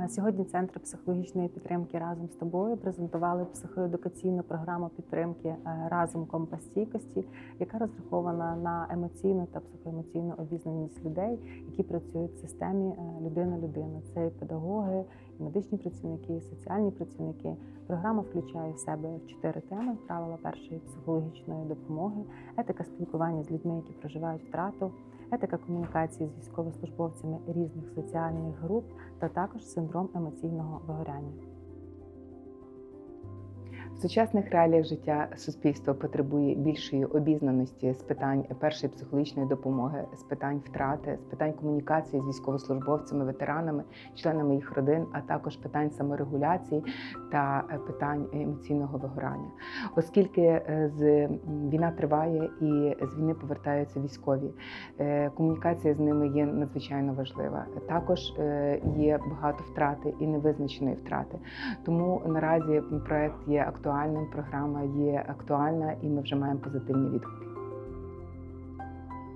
Е, Сьогодні центр психологічної підтримки разом з тобою презентували психоедукаційну програму підтримки е, разом компас стійкості, яка розрахована на емоційну та психоемоційну обізнаність людей, які працюють в системі е, людина-людина. Це і педагоги, і медичні працівники, і соціальні працівники. Програма включає в себе чотири теми: правила першої психологічної допомоги, етика спілкування з людьми, які проживають втрату, етика комунікації з військовослужбовцями різних соціальних груп та також синдром емоційного вигоряння. В сучасних реаліях життя суспільство потребує більшої обізнаності з питань першої психологічної допомоги, з питань втрати, з питань комунікації з військовослужбовцями, ветеранами, членами їх родин, а також питань саморегуляції та е, питань емоційного вигорання. Оскільки е, з війна триває і з війни повертаються військові, е, комунікація з ними є надзвичайно важлива. Також є багато втрати і невизначеної втрати. Тому наразі проект є актуальним, програма є актуальна, і ми вже маємо позитивні відгуки.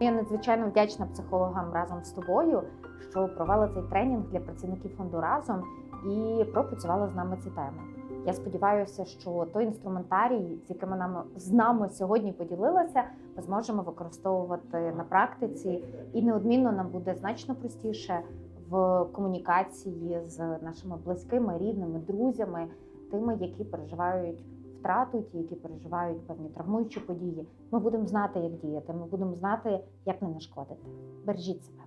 Я надзвичайно вдячна психологам разом з тобою, що провели цей тренінг для працівників фонду разом і пропрацювали з нами ці теми. Я сподіваюся, що той інструментарій, з якими нам з нами сьогодні поділилася, ми зможемо використовувати на практиці, і неодмінно нам буде значно простіше в комунікації з нашими близькими, рідними, друзями, тими, які переживають втрату, ті, які переживають певні травмуючі події. Ми будемо знати, як діяти. Ми будемо знати, як не нашкодити. Бережіть себе.